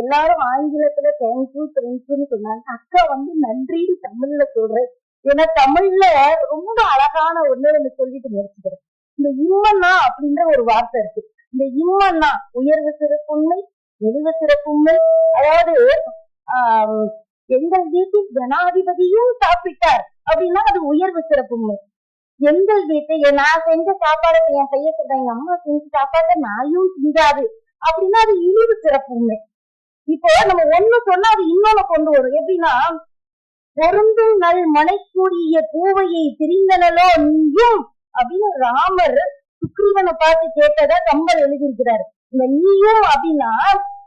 எல்லாரும் ஆங்கிலத்துல தேங்க்யூ தேங்க்யூன்னு சொன்னாங்க. அக்கா வந்து நன்றின்னு தமிழ்ல சொல்றேன். ஏன்னா தமிழ்ல ரொம்ப அழகான ஒண்ணு ஒண்ணு சொல்லிட்டு முடிச்சுக்கிறேன். இந்த இம்மன்னா அப்படின்ற ஒரு வார்த்தை இருக்கு. இந்த இம்மன்னா உயர்வு சிறப்புண்மை எளிவ சிறப்புண்மை அதாவது ஆஹ் எங்கள் வீட்டில் ஜனாதிபதியும் சாப்பிட்டார் அப்படின்னா அது உயர்வு சிறப்புண்மை எங்கள் வீட்டை நான் செஞ்ச சாப்பாடை என் செய்ய சொல்றேன் எங்க அம்மா செஞ்ச சாப்பாட்டை நாயும் செஞ்சாது அப்படின்னா அது இழிவு சிறப்புண்மை இப்போ நம்ம ஒண்ணு சொன்னா அது இன்னொன்னு கொண்டு வரும். எப்படின்னா பொருந்தும் நல் மனைக்கூடிய பூவையை திரிந்தனலோ நீயும் அப்படின்னு ராமர் சுக்ரீவனை பார்த்து கேட்டத கம்பர் எழுதியிருக்கிறார். இந்த நீயும் அப்படின்னா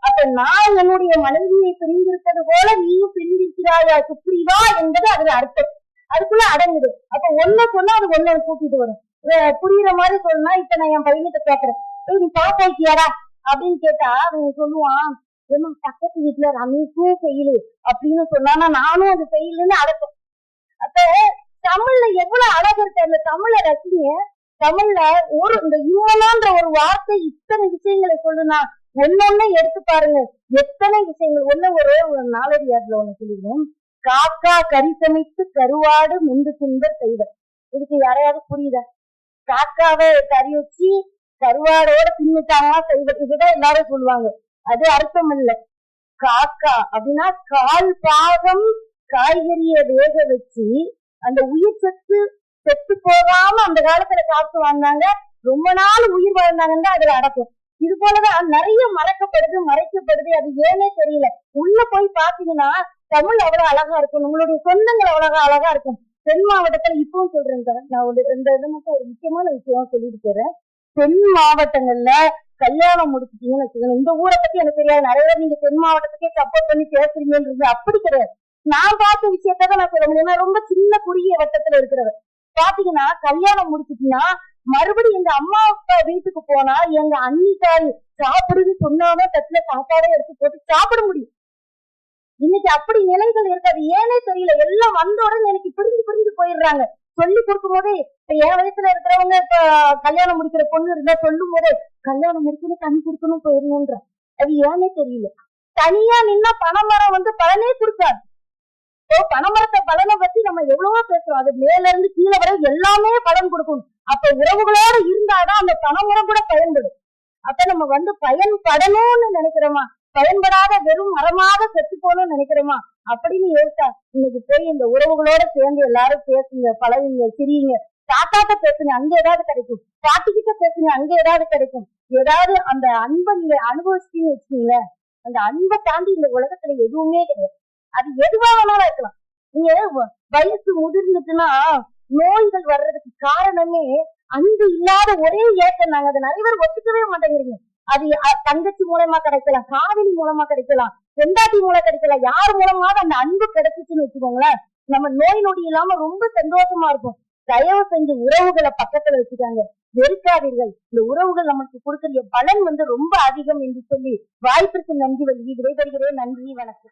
அப்ப நான் என்னுடைய மனைவியை பிரிந்திருப்பது போல நீயும் பிரிந்திருக்கிறாயா சுக்ரீவா என்பது அதுல அர்த்தம். அதுக்குள்ள அடங்குது. அப்ப ஒண்ணு சொன்னா அது ஒண்ணு கூட்டிட்டு வரும். புரியுற மாதிரி சொன்னா இப்ப நான் என் பையன்கிட்ட கேட்கறேன் நீ பாஸ் அப்படின்னு கேட்டா அவன் சொல்லுவான் ஏமா பக்கத்து வீட்டுல ரமேஷும் ஃபெயிலு அப்படின்னு சொன்னானா நானும் அது ஃபெயிலுன்னு அடக்கும் அப்ப தமிழ்ல எவ்வளவு அழகு இருக்கு அந்த தமிழ ரசிங்க. தமிழ்ல ஒரு இந்த இவனான்ற ஒரு வார்த்தை இத்தனை விஷயங்களை சொல்லுனா ஒன்னொன்னு எடுத்து பாருங்க. எத்தனை விஷயங்கள்? ஒண்ணு ஒரு ஒரு நாலடியார்ல ஒண்ணு சொல்லிடுவோம். காக்கா கறி சமைத்து கருவாடு முந்து துன்பர் செய்வர் இதுக்கு யாரையாவது புரியுதா? காக்காவை கறி வச்சு கருவாடோட தின்னுட்டாங்க செய்வர் இதுதான் எல்லாரும் சொல்லுவாங்க. அது அர்த்தம் இல்ல காக்கா அப்படின்னா கால் பாகம் காய்கறிய வேக வச்சு அந்த உயிர் சத்து செத்து போகாம அந்த காலத்துல சாப்பிட்டு வாழ்ந்தாங்க ரொம்ப நாள் உயிர் வாழ்ந்தாங்கன்னு அதுல அடக்கும். இது போலதான் நிறைய மறக்கப்படுது மறைக்கப்படுது. அது ஏனே தெரியல. உள்ள போய் பாத்தீங்கன்னா தமிழ் அவ்வளவு அழகா இருக்கும். உங்களுடைய சொந்தங்கள் அவ்வளவு அழகா இருக்கும். தென் மாவட்டத்துல இப்பவும் சொல்றேன் நான் ஒரு இந்த இது மட்டும் ஒரு முக்கியமான விஷயமா சொல்லிட்டு போறேன். தென் மாவட்டங்கள்ல கல்யாணம் முடிச்சிட்டீங்கன்னு இந்த ஊரை பத்தி எனக்கு தெரியாது. நிறைய பேர் நீங்க தென் மாவட்டத்துக்கே சப்போர்ட் பண்ணி பேசுறீங்கன்றது அப்படி கிடையாது. நான் பார்த்த விஷயத்தான் நான் சொல்ல முடியும். ரொம்ப சின்ன குறுகிய வட்டத்துல இருக்கிறவர். பாத்தீங்கன்னா கல்யாணம் முடிச்சிட்டீங்கன்னா மறுபடியும் எங்க அம்மா அப்பா வீட்டுக்கு போனா எங்க அன்னிக்காரி சாப்பிடுன்னு சொன்னாம தட்டுல சாப்பாடே எடுத்து போட்டு சாப்பிட முடியும். இன்னைக்கு அப்படி நிலைகள் இருக்காது. ஏனே தெரியல. எல்லாம் வந்த உடனே எனக்கு பிரிஞ்சு பிரிஞ்சு போயிடுறாங்க. சொல்லி கொடுக்கும் போதே இப்ப என் வயசுல இருக்கிறவங்க இப்ப கல்யாணம் முடிக்கிற பொண்ணு இருந்தா சொல்லும் போதே கல்யாணம் இருக்குன்னு தண்ணி கொடுக்கணும் போயிருந்தேன்ற அது ஏன்னே தெரியல. தனியா நின்னா பனைமரம் வந்து பலனே கொடுக்காது. இப்போ பனைமரத்தை பலனை பத்தி நம்ம எவ்வளவோ பேசுறோம். அது மேல இருந்து கீழே வரை எல்லாமே பலன் கொடுக்கும் அப்ப உறவுகளோட இருந்தாதான் அந்த பனைமரம் கூட பயன்படும். அப்ப நம்ம வந்து பயன்படணும்னு நினைக்கிறோமா? பயன்படாத வெறும் மரமாக செத்து போகணும்னு நினைக்கிறோமா? அப்படின்னு யோசிச்சா இன்னைக்கு போய் இந்த உறவுகளோட சேர்ந்து எல்லாரும் பேசுங்க பழகுங்க சிரியுங்க. தாத்தாட்ட பேசுங்க அங்க ஏதாவது கிடைக்கும். பாட்டிக்கிட்ட பேசுங்க அங்க ஏதாவது கிடைக்கும். ஏதாவது அந்த அன்பை நீங்க அனுபவிச்சிட்டீங்கன்னு வச்சுக்கீங்களேன் அந்த அன்பை தாண்டி இந்த உலகத்துல எதுவுமே கிடையாது. அது எதுவா வேணாலும் இருக்கலாம். நீங்க வ- வயசு முதிர்ந்துட்டுன்னா நோய்கள் வர்றதுக்கு காரணமே அன்பு இல்லாத ஒரே ஏக்கம் நாங்க அதை நிறைய பேர் ஒத்துக்கவே மாட்டேங்கிறீங்க. அது தங்கச்சி மூலமா கிடைக்கலாம் காதலி மூலமா கிடைக்கலாம் பெண்டாட்டி மூலம் கிடைக்கலாம் யார் மூலமாவது அந்த அன்பு கிடைச்சிச்சுன்னு வச்சுக்கோங்களேன் நம்ம நோய் நொடி இல்லாம ரொம்ப சந்தோஷமா இருக்கும் தயவு செஞ்சு உறவுகளை பக்கத்துல வச்சுக்காங்க. வெறுக்காதீர்கள். இந்த உறவுகள் நமக்கு கொடுக்கிற பலன் வந்து ரொம்ப அதிகம் என்று சொல்லி வாய்ப்பிற்கு நன்றி வழங்கி விடைபெறுகிறேன். நன்றி வணக்கம்.